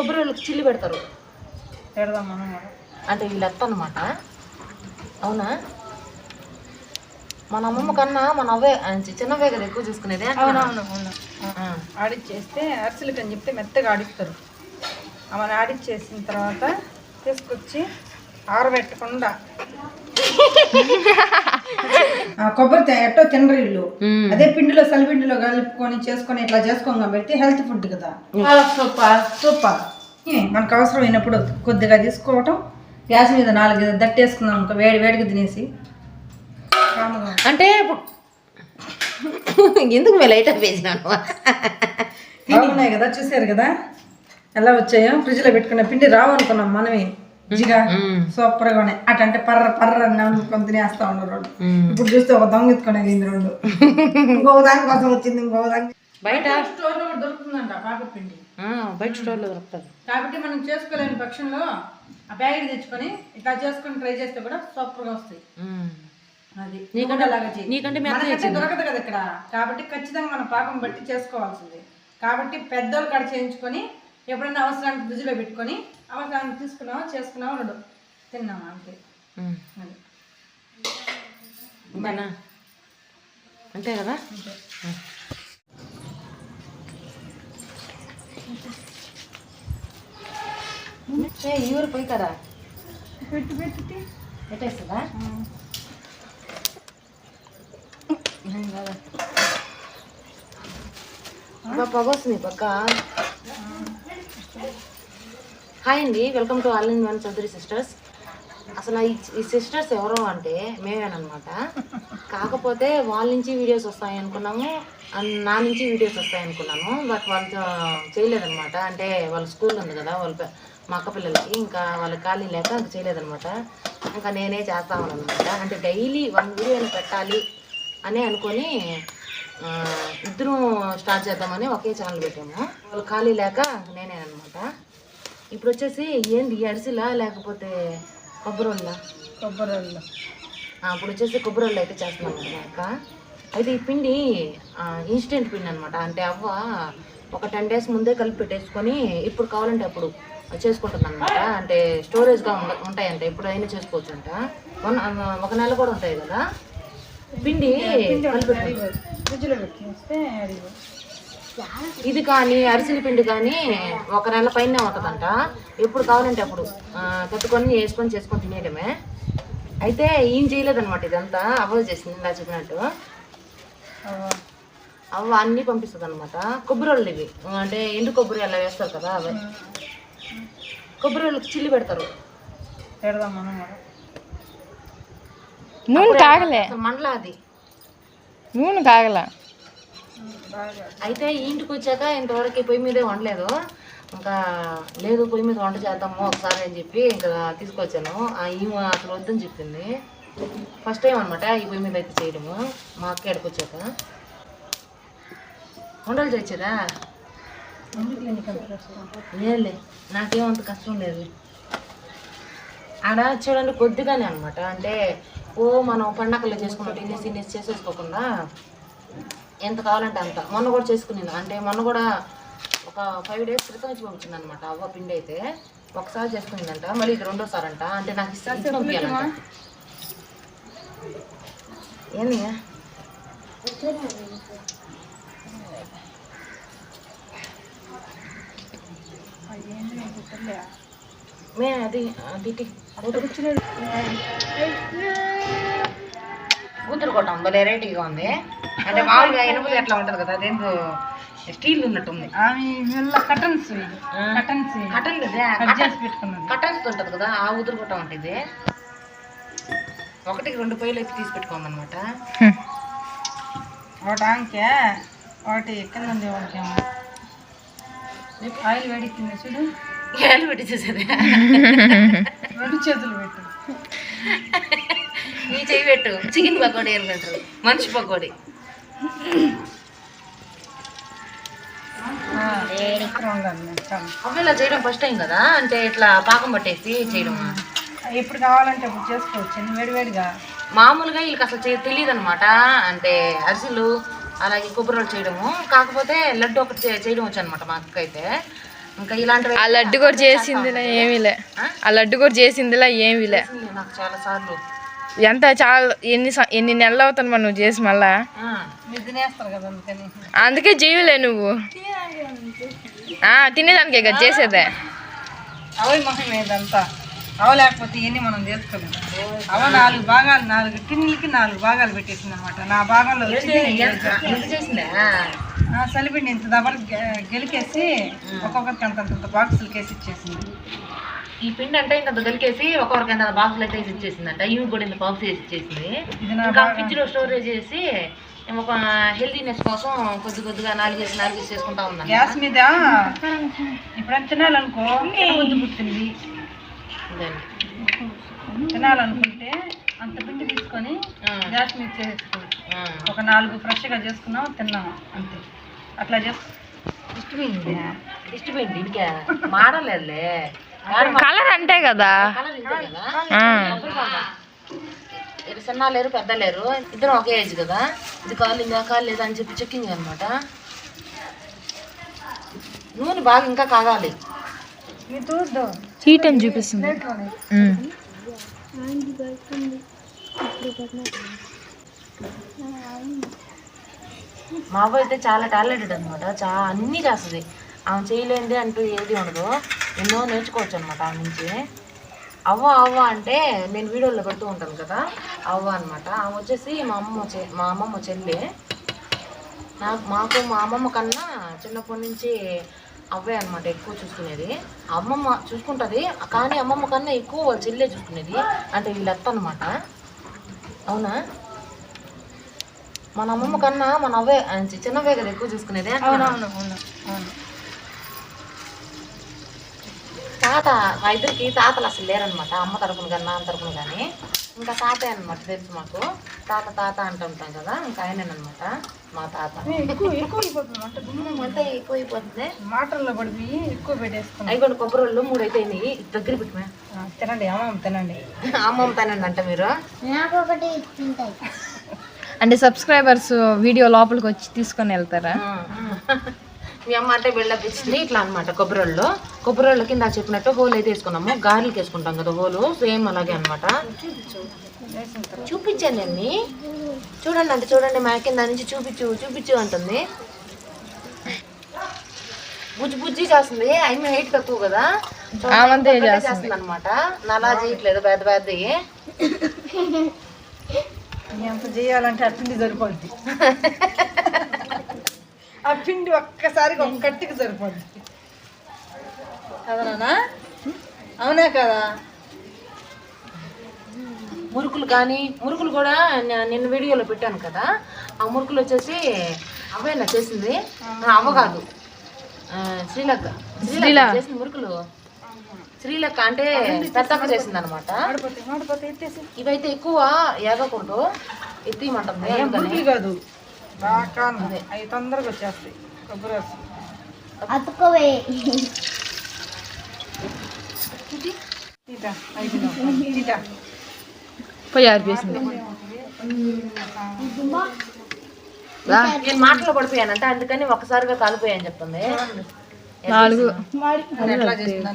కొబ్బరి వాళ్ళకి చిల్లి పెడతారు. అంటే వీళ్ళు ఎత్త అనమాట అవునా? మన అమ్మమ్మ కన్నా మన అవే చిన్నవే కదా ఎక్కువ చూసుకునేది అవునవును అవును. ఆడిచ్చేస్తే అరిసెలకి అని చెప్తే మెత్తగా ఆడిస్తారు. ఆమెను ఆడిచ్చేసిన తర్వాత తీసుకొచ్చి ఆరబెట్టకుండా. కొబ్బరి ఎట్టో తినరు ఇల్లు. అదే పిండిలో సలిపిండిలో కలుపుకొని చేసుకొని ఇట్లా చేసుకోగా పెడితే హెల్త్ ఫుడ్ కదా. సూపర్ సూపర్ మనకు అవసరం అయినప్పుడు కొద్దిగా తీసుకోవటం. గ్యాస్ మీద నాలుగు దట్టేసుకుందాం ఇంకా వేడి వేడిగా తినేసి. అంటే ఇప్పుడు ఎందుకు మేము లైట్ ఆఫ్ వేసినాను? బాగున్నాయి కదా చూసారు కదా? ఎలా వచ్చాయో? ఫ్రిడ్జ్లో పెట్టుకున్న పిండి రావు అనుకున్నాం మనమే. జిగా. సూపర్గా ఉన్నాయి. అటంటే పర్ర పర్ర నవ్వుకొని తినేస్తా ఉన్నారు వాళ్ళు. ఇప్పుడు చూస్తే ఒక దొంగ ఎత్తుకొని అయింది రెండు. ఇంకో దాని కోసం వచ్చింది ఇంకో దాని. బయట? స్టోర్లో దొరుకుతుందంట పాప పిండి ఆ, బయట స్టోర్లో దొరుకుతుంది. కాబట్టి మనం చేసుకోలేని పక్షంలో ఆ ప్యాకెట్ తెచ్చుకొని ఇట్లా చేసుకొని ట్రై చేస్తే కూడా సూపర్గా వస్తాయి. అది నీకంటే- అలాగా దొరకదు కదా ఇక్కడ. కాబట్టి ఖచ్చితంగా మన పాకం బట్టి చేసుకోవాల్సింది. కాబట్టి పెద్దోళ్ళు కాడ చేయించుకొని ఎప్పుడైనా అవసరానికి ఫ్రిడ్జ్లో పెట్టుకొని అవసరానికి తీసుకున్నామా చేసుకున్నామా ఉండడు తిన్నామా అంతే. అంతేనా అంతే కదా. ఏ ఊరు పోయి కదా పెట్టు పెట్టి పెట్టేస్తుందా పొగ వస్తుంది పక్క. హాయ్ అండి welcome to all in one Chaudhary sisters అసలు ఈ సిస్టర్స్ ఎవరో అంటే మేమేనమాట కాకపోతే వాళ్ళ నుంచి వీడియోస్ వస్తాయి అనుకున్నాము అండ్ నా నుంచి వీడియోస్ వస్తాయి అనుకున్నాము బట్ వాళ్ళు చేయలేదన్నమాట. అంటే వాళ్ళ స్కూల్ ఉంది కదా వాళ్ళ మా అక్క పిల్లలకి ఇంకా వాళ్ళ ఖాళీ లేక అది చేయలేదన్నమాట. ఇంకా నేనే చేస్తా అనమాట అంటే డైలీ వన్ వీడియో పెట్టాలి అని అనుకొని ఇద్దరం స్టార్ట్ చేద్దామని ఒకే ఛానల్ పెట్టాము. వాళ్ళు ఖాళీ లేక నేనే అనమాట ఇప్పుడు వచ్చేసి ఏంది అరిసెలా లేకపోతే కొబ్బరి వాళ్ళ కొబ్బరి. ఇప్పుడు వచ్చేసి కొబ్బరి వాళ్ళు అయితే చేస్తున్నాం అక్క అయితే ఈ పిండి ఇన్స్టెంట్ పిండి అనమాట అంటే అవ్వ ఒక టెన్ డేస్ ముందే కలిపి పెట్టేసుకొని ఇప్పుడు కావాలంటే అప్పుడు చేసుకుంటుంది అనమాట అంటే స్టోరేజ్గా ఉండ ఉంటాయంట ఎప్పుడైనా చేసుకోవచ్చు అంట వన్ ఒక నెల కూడా ఉంటాయి కదా. పిండి కలిపి పెట్టు. ఫ్రిడ్జ్లో పెట్టి ఇది కానీ అరిసెల పిండి కానీ ఒక నెల పైన ఉంటుందంట. ఎప్పుడు కావాలంటే అప్పుడు. ఆ, పెట్టుకొని వేసుకొని చేసుకొని తినేయడమే. అయితే ఏం చేయలేదన్నమాట ఇదంతా. అవ్వ చేసింది ఇలా చెప్పినట్టు. అవ్వ అన్నీ పంపిస్తుంది అనమాట కొబ్బరి వాళ్ళు ఇవి. అంటే ఎండు కొబ్బరి అలా వేస్తారు కదా అవి. కొబ్బరి వాళ్ళకి చిల్లి పెడతారు. పెడదాం మనం నూనె కాగలే మండల అది. నూనె కాగల అయితే ఇంటికి వచ్చాక ఇంతవరకు పొయ్యి మీదే వండలేదు ఇంకా లేదు పొయ్యి మీద వంట చేద్దాము ఒకసారి అని చెప్పి ఇంకా తీసుకొచ్చాను ఈమె అసలు వద్దని చెప్పింది ఫస్ట్ టైం అనమాట ఈ పొయ్యి మీద అయితే చేయడము మా అక్క ఎక్కడికి వచ్చాక వంటలు చేసేదా లేదులే నాకేమంత కష్టం లేదు ఆడ చూడండి కొద్దిగానే అనమాట అంటే ఓ మనం పండగలు చేసుకున్నట్టు ఇన్ని ఇన్ని చేసేసుకోకుండా ఎంత కావాలంటే అంత. మొన్న కూడా చేసుకున్నాను అంటే మొన్న కూడా ఒక ఫైవ్ డేస్ క్రితం వచ్చి పంపించింది అనమాట అవ్వ పిండి అయితే. ఒకసారి చేసుకునిందంట. మళ్ళీ ఇది రెండోసారి అంట అంటే నాకు ఇస్తే ఇచ్చి పంపించాలంట ఏంది. మే అది అది కూతురు కొట్టం. భలే వెరైటీగా ఉంది. అంటే మామూలుగా ఎనుపది ఎట్లా ఉంటది కదా అదేందో స్టీల్ ఉన్నట్టుంది మెల్ల కటన్స్. కటన్స్. కటన్ కట్ పెట్టుకున్నది. కటన్స్ ఉంటది కదా ఆ ఊదురు కొట్టం ఉంటుంది. ఒకటికి రెండు పొయ్యిలు అయితే తీసి పెట్టుకోమన్నమాట. ఒకటి ఆంకే ఒకటి కింద ఉంది ఒకటేమో ఆయిల్ వేడెక్కింది చూడు. ఏళ్ళు పెట్టి చేసేది రెండు చేతులు పెట్టు. నీ చెయ్యి పెట్టు. చికెన్ పకోడీ అనుకుంటారు మనిషి పకోడీ. ఎక్కడ ఉండాలి చాలు. అవి ఇలా చేయడం ఫస్ట్ టైం కదా? అంటే ఇట్లా పాకం పట్టేసి చేయడం. ఎప్పుడు కావాలంటే అప్పుడు చేసుకోవచ్చు. వేడి వేడిగా? మామూలుగా వీళ్ళకి అసలు తెలియదు అనమాట అంటే అరిసెలు అలాగే కొబ్బరి చేయడము. కాకపోతే లడ్డు ఒకటి చేయడం వచ్చు అనమాట మా అక్క అయితే ఇంకా ఇలాంటివి ఆ లడ్డు కూడా చేసిందిలే ఏమీలే ఆ? లడ్డు కూడా చేసిందిలా ఏమీలే నాకు చాలా సార్లు. ఎంత చాలా ఎన్ని ఎన్ని నెలలు అవుతుంది నువ్వు చేసి మళ్ళా? అందుకే చేయలే నువ్వు. తినేదానికే కదా చేసేదే. అవై మొహం ఇదంతా. అవ లేకపోతే ఇవన్నీ మనం చేసుకోలేము అవ నాలుగు భాగాలు నాలుగు టిన్నులకి నాలుగు భాగాలు పెట్టేసింది అనమాట నా భాగంలో సలిపిండి ఇంత దబర గెలికేసి ఒక్కొక్కరికి అంత అంత బాక్సులకి వేసి ఇచ్చేసింది. ఈ పిండి అంటే ఇంకా గలికేసి ఒక్కొక్కరికి ఎంత బాక్స్ అయితే వేసి ఇచ్చేసిందంట. ఇవి కూడా ఇంత బాక్స్ వేసి ఇచ్చేసింది. ఇంకా ఫ్రిడ్జ్లో స్టోరేజ్ చేసి ఒక హెల్తీనెస్ కోసం కొద్ది కొద్దిగా నాలుగేసి నాలుగేసి చేసుకుంటా ఉందంట. గ్యాస్ మీద? ఇప్పుడు తినాలనుకో. ఇదండి. తినాలనుకుంటే అంత పిండి తీసుకొని గ్యాస్ మీద ఆ, ఒక నాలుగు ఫ్రెష్గా చేసుకున్నాం తిన్నాము అంతే. అట్లా చేసు. ఇష్టమైంది. ఇష్టమైంది. ఇంకే మాడలేదులే. కలర్ అంటే కదా. చిన్న లేరు పెద్ద లేరు. ఇద్దరు ఒకే ఏజ్ కదా. ఇది కాలిందా కాలేదా అని చెప్పి చెక్కింగ్ అనమాట. నూనె బాగా ఇంకా కాగాలి. హీట్ అని చూపిస్తుంది. మా అవ్వ అయితే చాలా టాలెంటెడ్ అనమాట. చాలా అన్నీ చేస్తుంది. ఆమె చేయలేనిది అంటూ ఏది ఉండదు. ఎన్నో నేర్చుకోవచ్చు అనమాట ఆమె నుంచి. అవ్వ అవ్వ అంటే నేను వీడియోలో పెడుతూ ఉంటాను కదా అవ్వ అనమాట ఆమె వచ్చేసి మా అమ్మమ్మ చె మా అమ్మమ్మ చెల్లి. నాకు మాకు మా అమ్మమ్మ కన్నా చిన్నప్పటి నుంచి అవ్వే అనమాట ఎక్కువ చూసుకునేది. అమ్మమ్మ చూసుకుంటుంది కానీ అమ్మమ్మ కన్నా ఎక్కువ వాళ్ళ చెల్లె చూసుకునేది. అంటే వీళ్ళ అనమాట అవునా? మన అమ్మమ్మ కన్నా మన అవ్వే చిన్నవే కదా ఎక్కువ చూసుకునేది అవును అవును అవును. తాత మా ఇద్దరికి తాతలు అసలు లేరనమాట అమ్మ తరపున కన్నా నాన్న తరపున కానీ ఇంకా తాతే అనమాట తెలుసు మాకు. తాత తాత అంటుంటాం కదా ఇంకా ఆయనేనమాట మా తాత. ఎక్కువ ఎక్కువ అయిపోతుంది మాటల్లో పడిపోయి ఎక్కువ పెట్టేసుకున్నాం. అయిపోయింది కొబ్బరి వాళ్ళు మూడు అయితే దగ్గర పెట్టుమే? ఆ, తినండి అమ్మమ్మ తినండి. అమ్మమ్మ తనండి అంట మీరు. అంటే సబ్స్క్రైబర్స్ వీడియో లోపలికి వచ్చి తీసుకొని వెళ్తారా? మీ అమ్మ అంటే బిల్డప్ ఇచ్చింది ఇట్లా అనమాట కొబ్బరి వాళ్ళు కొబ్బరి వాళ్ళు కింద చెప్పినట్టు హోల్ అయితే వేసుకున్నాము. గారెలకి వేసుకుంటాం కదా హోలు సేమ్ అలాగే అనమాట చూపించాను అన్ని చూడండి అంటే చూడండి మా కింద నుంచి చూపించు చూపించు అంటుంది. బుజ్జి బుజ్జి చేస్తుంది. అయిన హైట్ తక్కువ కదా. చేస్తుంది. అనమాట నలా చేయట్లేదు పెద్ద పెద్దవి ఎంత చేయాలంటే పిండి సరిపోద్ది. ఆ పిండి ఒక్కసారిగా ఒక కట్టికి సరిపోద్ది. కదా నాన్న అవునా కదా? మురుకులు కానీ మురుకులు కూడా నిన్న వీడియోలో పెట్టాను కదా. ఆ మురుకులు వచ్చేసి అవేనా చేసింది. ఆ, అవ్వ కాదు. శ్రీలక్క. శ్రీలక్క చేసింది మురుకులు. శ్రీలక్క అంటే పెద్దక్క చేసింది అనమాట ఇవైతే ఎక్కువ ఎగకుంటూ ఎత్తిమంటుంది కాదు. బాగా అవి తొందరగా వచ్చేస్తాయి. కొబ్బరి రసం. తీటా, అయిపోయిందా? తీటా. పోయి ఆరిపేసింది. నేను మాటలో పడిపోయానంటే. అందుకని ఒకసారిగా కాలిపోయాను చెప్తుంది. నాలుగు?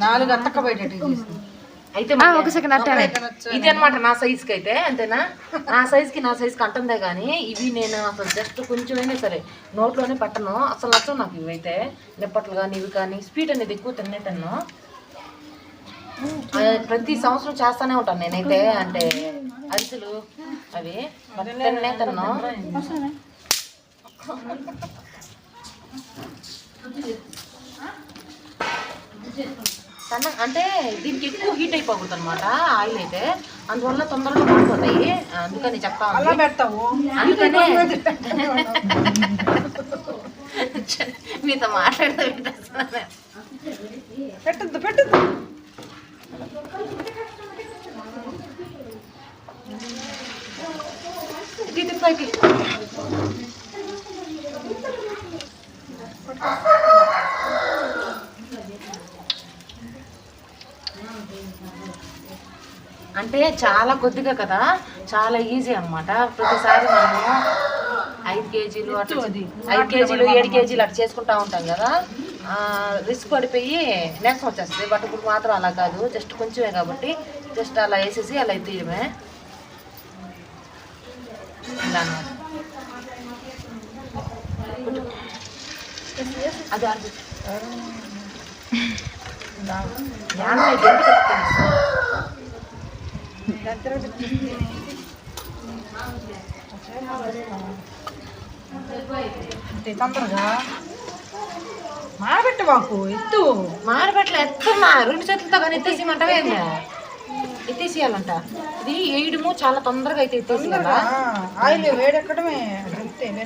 నాలుగు అత్తక్క చేసింది అయితే ఆ, ఒక సెకండ్ అట్టే ఇది అనమాట నా సైజ్కి అయితే అంతేనా? నా సైజ్కి నా సైజ్కి అంటుందే కానీ ఇవి నేను అసలు జస్ట్ కొంచెమైనా సరే నోట్లోనే పట్టను. అసలు నచ్చవు నాకు ఇవి అయితే నిప్పట్లు కానీ ఇవి కానీ స్వీట్ అనేది ఎక్కువ తిన్నే తిన్ను ప్రతి సంవత్సరం చేస్తానే ఉంటాను నేనైతే అంటే అరిసెలు అవి తిన్నే తిన్ను. సన్న అంటే దీనికి ఎక్కువ హీట్ అయిపోకూడదు అనమాట ఆయిల్ అయితే. అందువల్ల తొందరగా మాడిపోతాయి అందుకని చెప్తా అందుకనే మీతో మాట్లాడితే వింటేస్తున్నాను. పెట్టద్దు పెట్టద్దు ఇది ఇది పైకి అంటే చాలా కొద్దిగా కదా? చాలా ఈజీ అన్నమాట. ప్రతిసారి మనము ఐదు కేజీలు అట్లా ఐదు కేజీలు ఏడు కేజీలు అట్లా చేసుకుంటా ఉంటాం కదా? రిస్క్ పడిపోయి నేసం వచ్చేస్తుంది. బట్ ఇప్పుడు మాత్రం అలా కాదు. జస్ట్ కొంచెమే కాబట్టి జస్ట్ అలా వేసేసి అలా తీయడమే. ఇలా. అది అది తొందరగా బాకు ఎత్తు. మాడబెట్టలు ఎత్తమ్మా రెండు చేతులతో కానీ ఎత్తేసేయమంటావే ఏంది? ఎత్తేసేయాలంట. ఇది వేయడము చాలా తొందరగా అయితే ఆయిల్ వేడెక్కడమే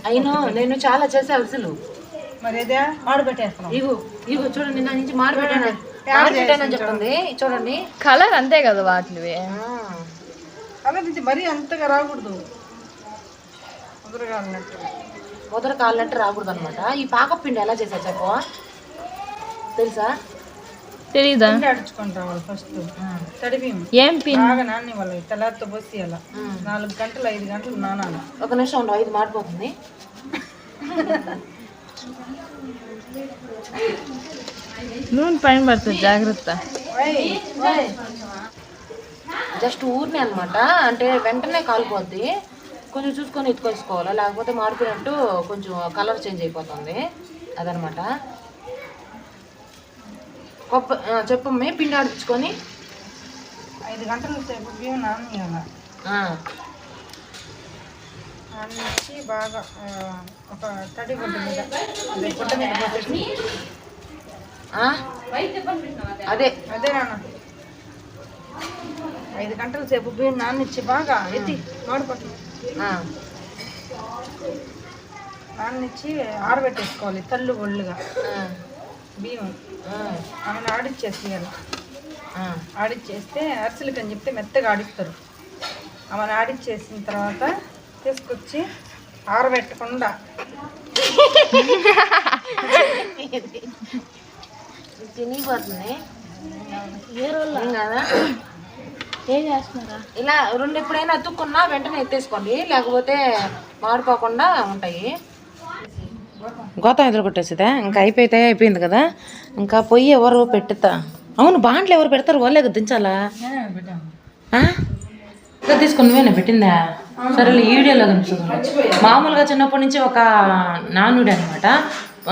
అయినా నేను చాలా చేసే అసలు మరి ఏదే మాడబెట్టేస్తున్నాం ఇగో ఇగో చూడండి నా నుంచి మాడబెట్టాను. చెప్తుంది చూడండి. కలర్ అంతే కదా వాటివి. నుంచి మరీ అంతగా రాకూడదు. కుదరగా అన్నట్టు ముద్ర కాళ్ళంటే రాకూడదు అనమాట ఈ పాకపిండి ఎలా చేసా చెప్పు? తెలుసా? తెలీదా? పిండి అడుచుకుంటాం వాళ్ళు ఫస్ట్. తడిపి ఏం పిన్ బాగా నాని వాళ్ళకి తెల్లారితో పోసి అలా. నాలుగు గంటలు ఐదు గంటలు నానాలి. ఒక నిమిషం ఉండవు ఇది మాడిపోతుంది. నూనె పైన పడుతుంది జాగ్రత్త జస్ట్ ఊరినే అనమాట అంటే వెంటనే కాలిపోద్ది కొంచెం చూసుకొని ఎత్తుకొసుకోవాలి లేకపోతే మాడిపోయినట్టు కొంచెం కలర్ చేంజ్ అయిపోతుంది. అదనమాట. కొప్ప చెప్పమ్మే పిండి ఆడించుకొని ఐదు గంటల సేపు బియ్యం నానియాల ఆ, నానించి బాగా ఒక తడి గుడ్డ మీద. అదే గుడ్డ మీద? అదే అదే నాన్న. ఐదు గంటల సేపు బియ్యం నానిచ్చి బాగా ఎత్తి మాడిపోతుంది ఆ, నానిచ్చి ఆరబెట్టేసుకోవాలి తల్లు ఒళ్ళుగా. బియ్యం. ఆ, ఆమెను ఆడిచ్చేసేయాలి. ఆడిచ్చేస్తే అరిసెలకి అని చెప్తే మెత్తగా ఆడిస్తారు. ఆమెను ఆడిచ్చేసిన తర్వాత తీసుకొచ్చి ఆరబెట్టకుండా. చినిగిపోతుంది ఏం కదా? ఇలా రెండు ఎప్పుడైనా అతుక్కున్నా వెంటనే ఎత్తేసుకోండి లేకపోతే మాడిపోకుండా ఉంటాయి. గోతం ఎదురు కొట్టేసిదా ఇంకా అయిపోతే అయిపోయింది కదా. ఇంకా పొయ్యి ఎవరు పెట్టుతా? అవును బాండ్లు ఎవరు పెడతారు? వాళ్ళే దించాలా? నేనే పెట్టాను. ఆ? ఇంకా తీసుకుని నువ్వేనా పెట్టిందా? సరే వీడియోలో కనిపిస్తుంది మామూలుగా చిన్నప్పటి నుంచి ఒక నానుడి అనమాట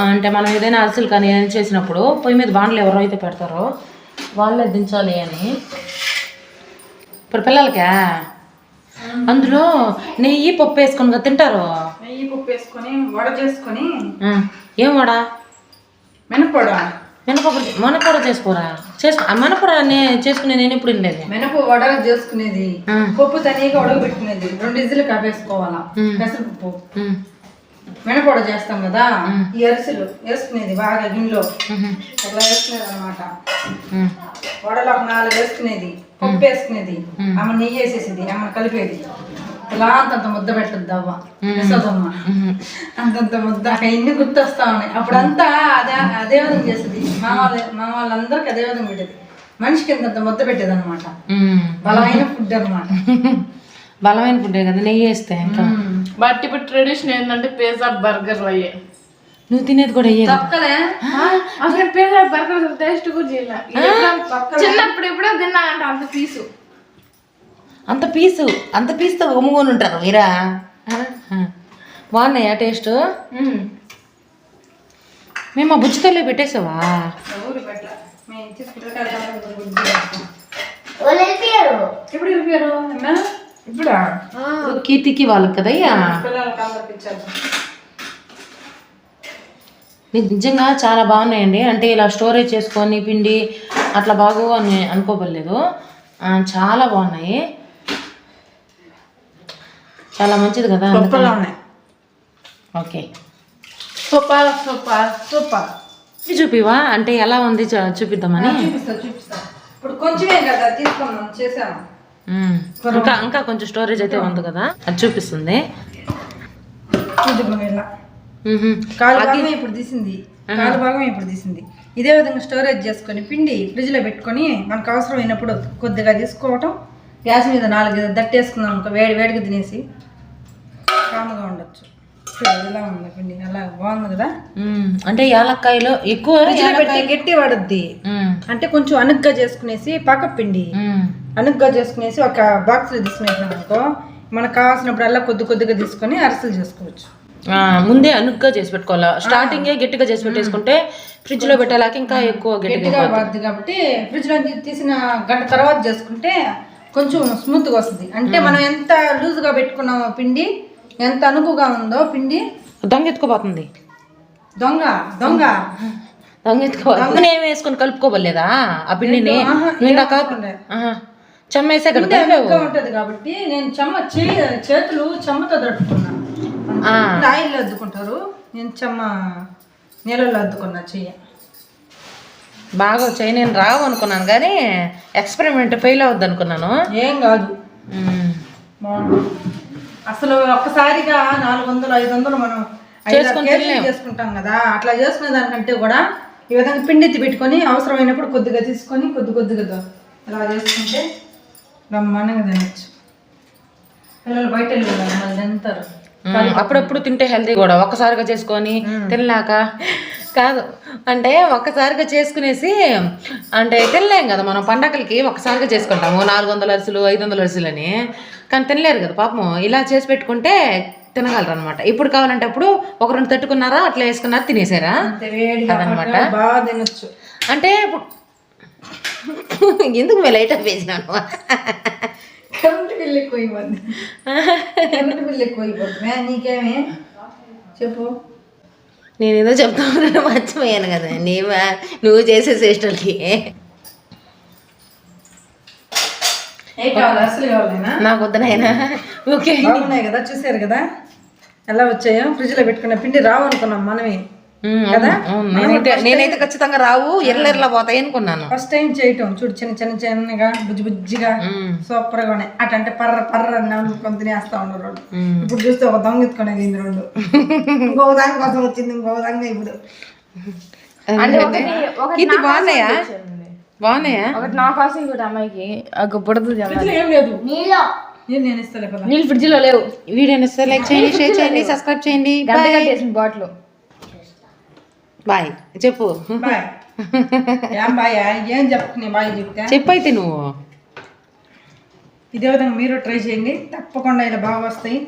అంటే మనం ఏదైనా అరిసెలు కానీ ఏదైనా చేసినప్పుడు పొయ్యి మీద బాండ్లు ఎవరో అయితే పెడతారో వాళ్ళే దించాలి అని. ఇప్పుడు పిల్లలకా? అందులో నెయ్యి పప్పు వేసుకొని తింటారు? నెయ్యి పప్పు వేసుకొని వడ చేసుకొని ఏం వాడా? మినపొడ మినపప్పు మినపొడ చేసుకోరా? చేసుకో మినపొడ నే- చేసుకునే నేను ఎప్పుడు ఉండేది మినప వడలు చేసుకునేది. పప్పు తనిగా ఉడకబెట్టుకునేది. రెండు ఇజ్జలు కాపేసుకోవాలా. పెసరపప్పు. మినపొడ చేస్తాం కదా ఈ అరిసెలు వేసుకునేది బాగా గిన్నెలో. అట్లా వేసుకునేది అనమాట. వడలు ఒక నాలుగు వేసుకునేది పప్పు వేసుకునేది. ఆమె నెయ్యి వేసేసేది ఆమె కలిపేది. ఇలా అంతంత ముద్ద పెట్టద్దు అవ్వ యశోదమ్మ అంతంత ముద్ద. అక్కడ ఇన్ని గుర్తొస్తా ఉన్నాయి అప్పుడంతా అదే అదే విధంగా చేసేది. మా వాళ్ళ మా వాళ్ళందరికి అదే విధంగా పెట్టేది మనిషికి ఇంతంత ముద్ద పెట్టేది అనమాట. బలమైన ఫుడ్ అనమాట బలమైన ఫుడ్ కదా నెయ్యి వేస్తే ఇంకా. బట్ ఇప్పుడు ట్రెడిషన్ ఏంటంటే పిజ్జా బర్గర్ అయ్యే. నువ్వు తినేది కూడా అయ్యే. తొక్కలే అసలు పిజ్జా బర్గర్ టేస్ట్ కూడా చేయలే. చిన్నప్పుడు ఎప్పుడో తిన్నానంట అంత పీసు. అంత పీసు అంత పీసుతో అమ్ముకొని ఉంటారు మీరా. బాగున్నాయా టేస్ట్? మేము ఆ బుజ్జితల్లో పెట్టేసావా? ఎప్పుడు ఇప్పుడా? కీర్తికి వాళ్ళకి కదయ్యా నిజంగా చాలా బాగున్నాయండి. అంటే ఇలా స్టోరేజ్ చేసుకొని పిండి అట్లా బాగు అని అనుకోబడలేదు. ఆ, చాలా బాగున్నాయి. చాలా మంచిది కదా సూపర్గా ఉన్నాయి. ఓకే. Super super super. చూపివా అంటే ఎలా ఉంది చూపిద్దామని? చూపిస్తా చూపిస్తా. ఇప్పుడు కొంచెమే కదా తీసుకున్నాం చేసాము? ఉమ్. ఇంకా ఇంకా కొంచెం స్టోరేజ్ అయితే ఉంది కదా? అది చూపిస్తుంది. కాలు ఇప్పుడు తీసింది. కాలు భాగమే ఇప్పుడు తీసింది. ఇదే విధంగా స్టోరేజ్ చేసుకొని పిండి ఫ్రిడ్జ్లో పెట్టుకొని మనకు అవసరమైనప్పుడు కొద్దిగా తీసుకోవటం గ్యాస్ మీద నాలుగు దట్టేసుకుందాం ఇంకా వేడి వేడిగా తినేసి. కాముగా ఉండొచ్చు. ఎలా ఉంది పిండి అలా బాగుంది కదా? అంటే యాలక్కాయలో ఎక్కువ గట్టి పడుద్ది. అంటే కొంచెం అనుగ్గా చేసుకునేసి పాక పిండి. అనుగ్గా చేసుకునేసి ఒక బాక్స్ తీసుకునేసినాం అనుకో మనకు కావాల్సినప్పుడల్లా కొద్ది కొద్దిగా తీసుకొని అరసలు చేసుకోవచ్చు. ముందే అనుగ్గా చేసి పెట్టుకోవాలా? స్టార్టింగే గట్టిగా చేసి పెట్టేసుకుంటే ఫ్రిడ్జ్లో పెట్టాలాక ఇంకా ఎక్కువ గట్టిగా కాబట్టి ఫ్రిడ్జ్లో తీసిన గంట తర్వాత చేసుకుంటే కొంచెం స్మూత్గా వస్తుంది. అంటే మనం ఎంత లూజ్గా పెట్టుకున్నామో పిండి ఎంత అనుకుగా ఉందో పిండి. దొంగ ఎత్తుకోపోతుంది. దొంగ దొంగ. దొంగ ఎత్తుకో ఏం వేసుకొని కలుపుకోవలేదా ఆ పిండిని? చెమ్మేసే ఉంటది కాబట్టి నేను చెమ్మ చేతులు చెమ్మతో తట్టుకున్నా ఆ. ఆయిల్లో అద్దుకుంటారు. నేను చెమ్మ నీళ్ళలో అద్దుకున్నా చెయ్యి. బాగా వచ్చాయి. నేను రావు అనుకున్నాను కానీ ఎక్స్పెరిమెంట్ ఫెయిల్ అవుద్ది అనుకున్నాను. ఏం కాదు. అసలు ఒక్కసారిగా నాలుగు వందలు ఐదు వందలు మనం చేసుకుంటాం కదా. అట్లా చేసుకునే దానికంటే కూడా ఈ విధంగా పిండి ఎత్తి పెట్టుకొని అవసరమైనప్పుడు కొద్దిగా తీసుకొని కొద్ది కొద్దిగా ఇలా చేసుకుంటే బ్రహ్మాండంగా తినచ్చు. పిల్లలు బయట వెళ్ళి కదా, మళ్ళీ తింటారు. ఉమ్, అప్పుడప్పుడు తింటే హెల్తీ కూడా. ఒక్కసారిగా చేసుకొని తినలేక కాదు. అంటే ఒక్కసారిగా చేసుకునేసి అంటే తినలేం కదా మనం పండగలకి ఒక్కసారిగా చేసుకుంటాము. నాలుగు వందల అరిసెలు ఐదు వందల అరిసెలు అని కానీ తినలేరు కదా పాపం ఇలా చేసి పెట్టుకుంటే తినగలరు అనమాట ఇప్పుడు కావాలంటే అప్పుడు ఒక రెండు తట్టుకున్నారా అట్లా వేసుకున్నారా తినేసారా? అదనమాట. అంటే ఎందుకు మేము లైట్ ఆఫ్ వేసినాను కరెంట్ బిల్ ఎక్కువ కరెంట్ బిల్ ఎక్కువ ఇవ్వద్దు. నీకేమి? చెప్పు. నేను ఏదో చెప్తా ఉన్నాను మర్చిపోయాను కదా. నీవు? నువ్వు చేసే కావాలేనా నాకు వద్దనైనా ఓకే. కదా చూసారు కదా? ఎలా వచ్చాయో? ఫ్రిడ్జ్లో పెట్టుకున్న పిండి రావు అనుకున్నాం మనమే. నేనైతే నేనైతే ఖచ్చితంగా రావు ఎర్ర ఎర్రలా పోతాయి అనుకున్నాను. ఫస్ట్ టైం చేయటం చూడు చిన్న చిన్న చిన్నగా బుజ్జి బుజ్జిగా సూపర్గా ఉన్నాయి అటు అంటే పర్ర పర్ర నవ్వుకొని తినేస్తా ఉన్నారు రెండు. ఇప్పుడు చూస్తే ఒక దొంగ ఎత్తుకునేది ఇంది రెండు. ఇంకో దాని కోసం వచ్చింది ఇంకో దాంగా ఇప్పుడు. ఇది బాగున్నాయా? బాగున్నాయా? ఒకటి నా కోసం ఇంకోటి అమ్మాయికి. ఒక బుడదు ఏం లేదు. నీళ్ళు. ఫ్రిడ్జ్లో లేవు. వీడియో లైక్ చేయండి షేర్ చేయండి సబ్స్క్రైబ్ చేయండి. బాటిల్. బాయ్. చెప్పు. బాయ్. ఏం బాయ్? ఏం చెప్తున్నా బాయ్ చెప్తే? చెప్పు అయితే నువ్వు. ఇదే విధంగా మీరు ట్రై చేయండి. తప్పకుండా ఇలా బాగా వస్తాయి.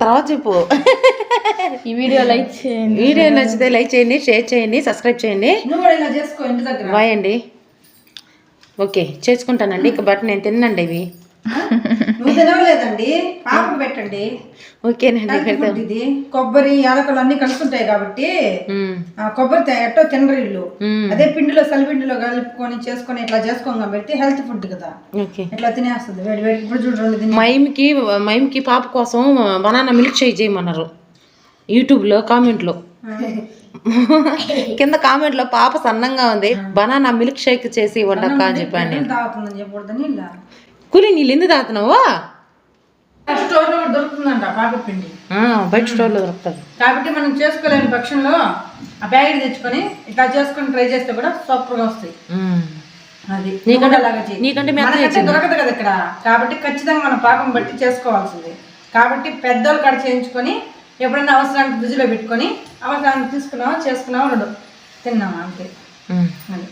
తర్వాత చెప్పు. ఈ వీడియో లైక్ చేయండి. వీడియో నచ్చితే లైక్ చేయండి షేర్ చేయండి సబ్స్క్రైబ్ చేయండి. నువ్వు కూడా ఇలా చేసుకో ఇంటి దగ్గర. బాయ్ అండి. ఓకే చేసుకుంటానండి. ఇక బట్ నేను తిన్నండి ఇవి తినవలేదండి. పాపకు పెట్టండి. ఓకేనండి ఇది. కొబ్బరి యాలకులు అన్ని కలుసుంటాయి కాబట్టి ఆ కొబ్బరి ఎట్టో తినరు ఇల్లు అదే పిండిలో సలిపిండిలో కలుపుకొని చేసుకొని ఇట్లా చేసుకోం కాబట్టి హెల్త్ ఫుడ్ కదా. ఇట్లా తినేస్తుంది. వేడి వేడి ఇప్పుడు చూడు రెండు తిని మైమ్కి మైమ్కి పాప కోసం బనానా మిల్క్ షేక్ చేయమన్నారు. యూట్యూబ్లో కామెంట్లో. కింద కామెంట్లో పాప సన్నంగా ఉంది. బనానా మిల్క్ షేక్ చేసి వండక్క అని చెప్పాను కూలి నీళ్ళు ఎందుకు తాగుతున్నావా? స్టోర్లో కూడా దొరుకుతుందంట పాప పిండి. బయట స్టోర్లో దొరుకుతుంది. కాబట్టి మనం చేసుకోలేని పక్షంలో ఆ ప్యాకెట్ తెచ్చుకొని ఇట్లా చేసుకొని ట్రై చేస్తే కూడా సూపర్గా వస్తాయి. అది నీకంటే- దొరకదు కదా ఇక్కడ. కాబట్టి ఖచ్చితంగా మనం పాకం బట్టి చేసుకోవాల్సింది. కాబట్టి పెద్దోళ్ళు కాడ చేయించుకొని ఎప్పుడైనా అవసరానికి ఫ్రిడ్జ్లో పెట్టుకొని అవసరానికి తీసుకున్నావా చేసుకున్నావా రెండు. తిన్నామా అంతే. అది.